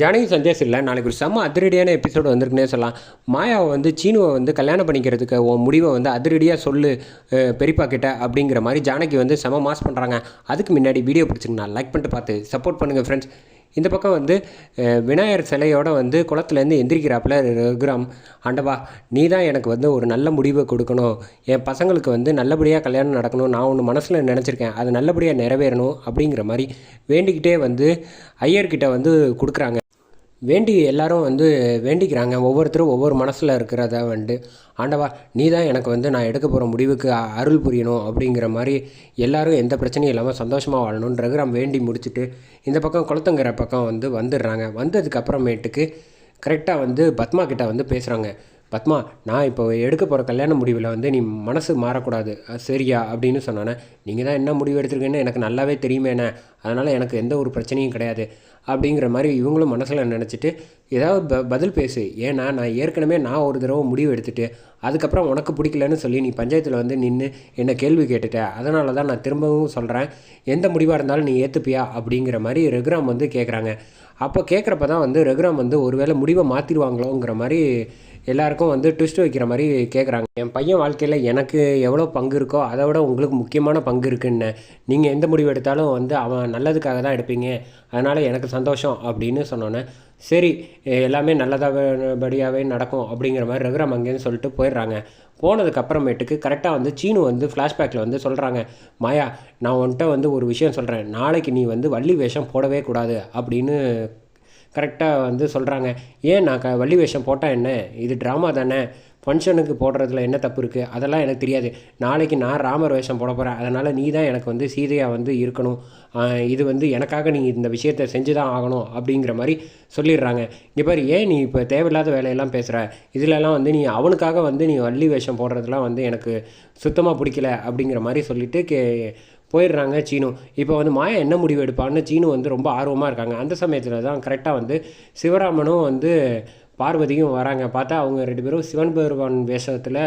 ஜானகி சந்தேஷ் இல்லை. நாளைக்கு ஒரு செம்ம அதிரடியான எபிசோடு வந்திருக்குனே சொல்லலாம். மாயாவை வந்து சீனுவை வந்து கல்யாணம் பண்ணிக்கிறதுக்கு உன் முடிவை வந்து அதிரடியாக சொல்லு பெரியப்பா கிட்ட அப்படிங்கிற மாதிரி ஜானகி வந்து செம மாஸ் பண்ணுறாங்க அதுக்கு முன்னாடி வீடியோ பிடிச்சிங்கன்னா லைக் பண்ணிட்டு பார்த்து சப்போர்ட் பண்ணுங்கள் ஃப்ரெண்ட்ஸ் இந்த பக்கம் வந்து விநாயகர் சிலையோட வந்து குளத்துலேருந்து எந்திரிக்கிறாப்புல ரகுராம். ஆண்டவா நீ தான் எனக்கு வந்து ஒரு நல்ல முடிவை கொடுக்கணும். என் பசங்களுக்கு வந்து நல்லபடியாக கல்யாணம் நடக்கணும் நான் ஒன்று மனசில் நினச்சிருக்கேன். அது நல்லபடியாக நிறைவேறணும் அப்படிங்கிற மாதிரி வேண்டிக்கிட்டே வந்து ஐயர்கிட்ட வந்து கொடுக்குறாங்க. வேண்டி எல்லாரும் வந்து வேண்டிக்கிறாங்க. ஒவ்வொருத்தரும் ஒவ்வொரு மனசில் இருக்கிறத வந்து ஆண்டவா நீ தான் எனக்கு வந்து நான் எடுக்க போகிற முடிவுக்கு அருள் புரியணும் அப்படிங்கிற மாதிரி எல்லோரும் எந்த பிரச்சனையும் இல்லாமல் சந்தோஷமாக வாழணும்னு ரகுராம் வேண்டி முடிச்சுட்டு இந்த பக்கம் குளத்துங்கிற பக்கம் வந்து வந்துடுறாங்க. வந்ததுக்கப்புறமேட்டுக்கு கரெக்டாக வந்து பத்மா கிட்ட வந்து பேசுகிறாங்க பத்மா நான் இப்போ எடுக்க போகிற கல்யாண முடிவில் வந்து நீ மனசு மாறக்கூடாது. சரியா? அப்படின்னு சொன்னானே. நீங்கள் தான் என்ன முடிவு எடுத்திருக்கீங்கன்னு எனக்கு நல்லாவே தெரியுமேண்ணே அதனால் எனக்கு எந்த ஒரு பிரச்சனையும் கிடையாது. அப்படிங்கிற மாதிரி இவங்களும் மனசில் நினச்சிட்டு ஏதாவது ப பதில் பேசு. ஏன்னா நான் ஏற்கனவே நான் ஒரு தடவை முடிவு எடுத்துட்டு அதுக்கப்புறம் உனக்கு பிடிக்கலன்னு சொல்லி நீ பஞ்சாயத்தில் வந்து நின்று என்னை கேள்வி கேட்டுட்ட. அதனால தான் நான் திரும்பவும் சொல்கிறேன் எந்த முடிவாக இருந்தாலும் நீ ஏற்றுப்பியா அப்படிங்கிற மாதிரி ரகுராம் வந்து கேட்குறாங்க அப்போ கேட்குறப்ப தான் வந்து ரகுராம் வந்து ஒருவேளை முடிவை மாற்றிடுவாங்களோங்கிற மாதிரி எல்லாருக்கும் வந்து ட்விஸ்ட் வைக்கிற மாதிரி கேட்குறாங்க என் பையன் வாழ்க்கையில் எனக்கு எவ்வளோ பங்கு இருக்கோ அதை விட உங்களுக்கு முக்கியமான பங்கு இருக்குன்னு. நீங்கள் எந்த முடிவு எடுத்தாலும் வந்து அவன் நல்லதுக்காக தான் எடுப்பீங்க. அதனால் எனக்கு சந்தோஷம் அப்படின்னு சொன்னோன்னே சரி எல்லாமே நல்லதாகபடியாகவே நடக்கும் அப்படிங்கிற மாதிரி ரகுராம் அங்கேன்னு சொல்லிட்டு போயிடுறாங்க. போனதுக்கு அப்புறமேட்டுக்கு கரெக்டாக வந்து சீனு வந்து ஃப்ளாஷ்பேக்கில் வந்து சொல்கிறாங்க மாயா நான் உன்கிட்ட வந்து ஒரு விஷயம் சொல்கிறேன் நாளைக்கு நீ வந்து வள்ளி வேஷம் போடவே கூடாது அப்படின்னு கரெக்டாக வந்து சொல்கிறாங்க ஏன் நான் க வள்ளி வேஷம் போட்டால் என்ன? இது ட்ராமா தானே? ஃபங்க்ஷனுக்கு போடுறதுல என்ன தப்பு இருக்குது அதெல்லாம் எனக்கு தெரியாது. நாளைக்கு நான் ராமர் வேஷம் போட போகிறேன் அதனால் நீ தான் எனக்கு வந்து சீதையாக வந்து இருக்கணும். இது வந்து எனக்காக நீ இந்த விஷயத்தை செஞ்சு தான் ஆகணும் அப்படிங்கிற மாதிரி சொல்லிடுறாங்க. இங்கே பாரு ஏன் நீ இப்போ தேவையில்லாத வேலையெல்லாம் பேசுகிற இதிலெல்லாம் வந்து நீ அவனுக்காக வந்து நீ வள்ளி வேஷம் போடுறதுலாம் வந்து எனக்கு சுத்தமாக பிடிக்கல அப்படிங்கிற மாதிரி சொல்லிவிட்டு கே போயிடுறாங்க சீனு. இப்போ வந்து மாயா என்ன முடிவு எடுப்பான்னு சீனு வந்து ரொம்ப ஆர்வமாக இருக்காங்க. அந்த சமயத்தில் தான் கரெக்டாக வந்து சிவராமனும் வந்து பார்வதியும் வராங்க. பார்த்தா அவங்க ரெண்டு பேரும் சிவன் பெருமான் வேஷத்தில்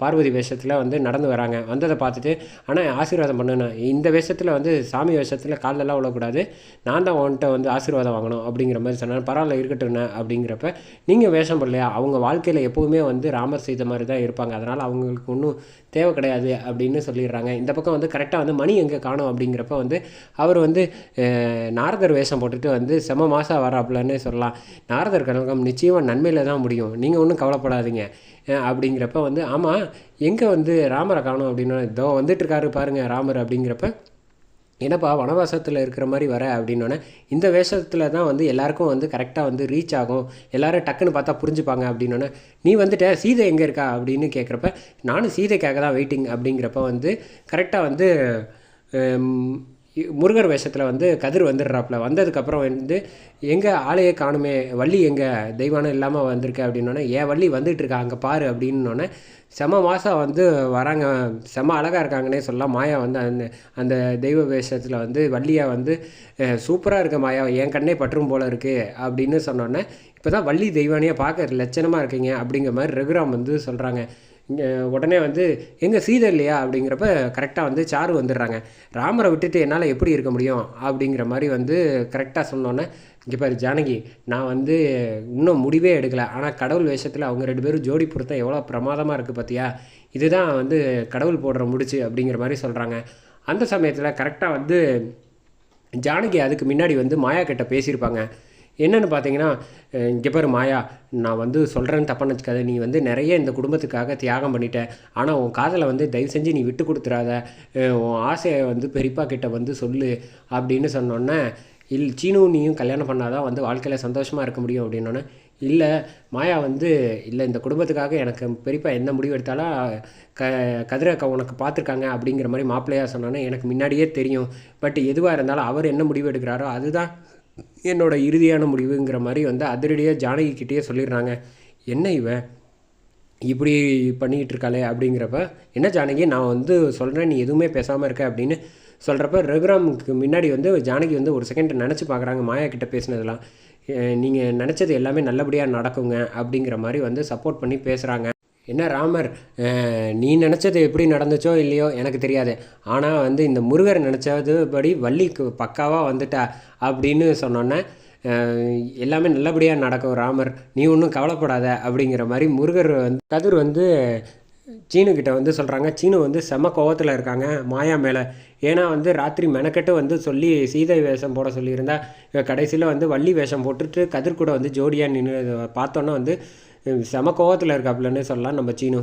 பார்வதி வேஷத்தில் வந்து நடந்து வராங்க. வந்ததை பார்த்துட்டு ஆனால் ஆசீர்வாதம் பண்ணணும் இந்த வேஷத்தில் வந்து சாமி வேஷத்தில் காலெல்லாம் விழக்கூடாது நான் தான் உன்கிட்ட வந்து ஆசீர்வாதம் வாங்கணும். அப்படிங்கிற மாதிரி சொன்னேன் பரவாயில்ல இருக்கட்டும்ண்ணே. அப்படிங்கிறப்ப நீங்கள் வேஷம் பண்ணலையா அவங்க வாழ்க்கையில் எப்போவுமே வந்து ராமர் செய்த மாதிரி தான் இருப்பாங்க. அதனால் அவங்களுக்கு ஒன்றும் தேவை கிடையாது. அப்படின்னு சொல்லிடுறாங்க. இந்த பக்கம் வந்து கரெக்டாக வந்து மணி எங்கே காணும் அப்படிங்கிறப்ப வந்து அவர் வந்து நாரதர் வேஷம் போட்டுட்டு வந்து செம மாதம் வராப்புலன்னு சொல்லலாம். நாரதர் கழகம் நிச்சயமாக நன்மையில் தான் முடியும். நீங்கள் ஒன்றும் கவலைப்படாதீங்க. அப்படிங்கிறப்ப வந்து ஆமாம் எங்கே வந்து ராமரை காணும் அப்படின்னா இதோ வந்துட்டுருக்காரு பாருங்கள் ராமர் அப்படிங்கிறப்ப என்னப்பா வனவாசத்தில் இருக்கிற மாதிரி வர அப்படின்னோடனே இந்த வேஷத்தில் தான் வந்து எல்லாருக்கும் வந்து கரெக்டாக வந்து ரீச் ஆகும். எல்லோரும் டக்குன்னு பார்த்தா புரிஞ்சுப்பாங்க அப்படின்னோடனே நீ வந்துட்ட சீதை எங்கே இருக்கா அப்படின்னு கேட்குறப்ப நானும் சீதைக்காக தான் வெயிட்டிங் அப்படிங்கிறப்ப வந்து கரெக்டாக வந்து முருகர் வேஷத்தில் வந்து கதிர் வந்துடுறாப்புல. வந்ததுக்கப்புறம் வந்து எங்கே ஆளையே காணுமே வள்ளி எங்கே தெய்வானம் இல்லாமல் வந்திருக்க அப்படின்னோடனே ஏன் வள்ளி வந்துட்டு இருக்கா அங்கே பாரு அப்படின்னோடனே செம மாதம் வந்து வராங்க. செம அழகாக இருக்காங்கன்னே சொல்லலாம். மாயா வந்து அந்த அந்த தெய்வ வேஷத்தில் வந்து வள்ளியாக வந்து சூப்பராக இருக்க மாயா. என் கண்ணே பற்றும் போல் இருக்குது அப்படின்னு சொன்னோன்னே இப்போ தான் வள்ளி தெய்வானியாக பார்க்க லட்சணமாக இருக்கீங்க அப்படிங்கிற மாதிரி ரகுராம் வந்து சொல்கிறாங்க உடனே வந்து எங்கே சீதை இல்லையா? அப்படிங்கிறப்ப கரெக்டாக வந்து சாரு வந்துடுறாங்க. ராமரை விட்டுட்டு என்னால் எப்படி இருக்க முடியும்? அப்படிங்கிற மாதிரி வந்து கரெக்டாக சொன்னோன்னே இங்கே பாரு ஜானகி நான் வந்து இன்னும் முடிவே எடுக்கலை. ஆனால் கடவுள் வேஷத்தில் அவங்க ரெண்டு பேரும் ஜோடி பொருத்தம் எவ்வளோ பிரமாதமாக இருக்குது பார்த்தியா இதுதான் வந்து கடவுள் போடுற முடிச்சு அப்படிங்கிற மாதிரி சொல்கிறாங்க அந்த சமயத்தில் கரெக்டாக வந்து ஜானகி அதுக்கு முன்னாடி வந்து மாயா கிட்ட பேசியிருப்பாங்க. என்னென்னு பார்த்தீங்கன்னா இங்கே பாரு மாயா நான் வந்து சொல்கிறேன்னு தப்பான்னு வச்சுக்காத நீ வந்து நிறைய இந்த குடும்பத்துக்காக தியாகம் பண்ணிட்ட. ஆனால் உன் காதலை வந்து தயவு செஞ்சு நீ விட்டு கொடுத்துறாத. உன் ஆசையை வந்து பெரியப்பா கிட்ட வந்து சொல்லு அப்படின்னு சொன்னோன்னே இல் சீனு நீயும் கல்யாணம் பண்ணாதான் வந்து வாழ்க்கையில் சந்தோஷமாக இருக்க முடியும் அப்படின்னோன்னே இல்லை மாயா வந்து இல்லை இந்த குடும்பத்துக்காக எனக்கு பெரியப்பா எந்த முடிவு எடுத்தாலும் க கதிரக்கா உனக்கு பார்த்துருக்காங்க அப்படிங்கிற மாதிரி மாப்பிள்ளையாக சொன்னோன்னே எனக்கு முன்னாடியே தெரியும். பட் எதுவாக இருந்தாலும் அவர் என்ன முடிவு எடுக்கிறாரோ அதுதான் என்னோட இறுதியான முடிவுங்கிற மாதிரி வந்து அதிரடியாக ஜானகி கிட்டேயே சொல்லிடுறாங்க. என்ன இவன் இப்படி பண்ணிக்கிட்டு இருக்காளே? அப்படிங்கிறப்ப என்ன ஜானகி நான் வந்து சொல்கிறேன் நீ எதுவுமே பேசாமல் இருக்க அப்படின்னு சொல்கிறப்ப ரகுராமுக்கு முன்னாடி வந்து ஜானகி வந்து ஒரு செகண்ட் நினச்சி பார்க்குறாங்க மாயா கிட்ட பேசினதெல்லாம். நீங்கள் நினச்சது எல்லாமே நல்லபடியாக நடக்குங்க அப்படிங்கிற மாதிரி வந்து சப்போர்ட் பண்ணி பேசுகிறாங்க என்ன ராமர் நீ நினச்சது எப்படி நடந்துச்சோ இல்லையோ எனக்கு தெரியாது. ஆனால் வந்து இந்த முருகர் நினச்சது படி வள்ளிக்கு பக்காவாக வந்துட்டா அப்படின்னு சொன்னோன்னே எல்லாமே நல்லபடியாக நடக்கும் ராமர் நீ ஒன்றும் கவலைப்படாத அப்படிங்கிற மாதிரி முருகர் வந்து கதிர் வந்து சீனுக்கிட்ட வந்து சொல்கிறாங்க சீனு வந்து செம கோவத்தில் இருக்காங்க மாயா மேலே. ஏன்னா வந்து ராத்திரி மெனக்கெட்டு வந்து சொல்லி சீதை வேஷம் போட சொல்லியிருந்தா கடைசியில் வந்து வள்ளி வேஷம் போட்டுட்டு கதிர் கூட வந்து ஜோடியாக நின்று பார்த்தோன்னே வந்து செம கோவத்தில் இருக்காப்புலன்னே சொல்லலாம் நம்ம சீனு.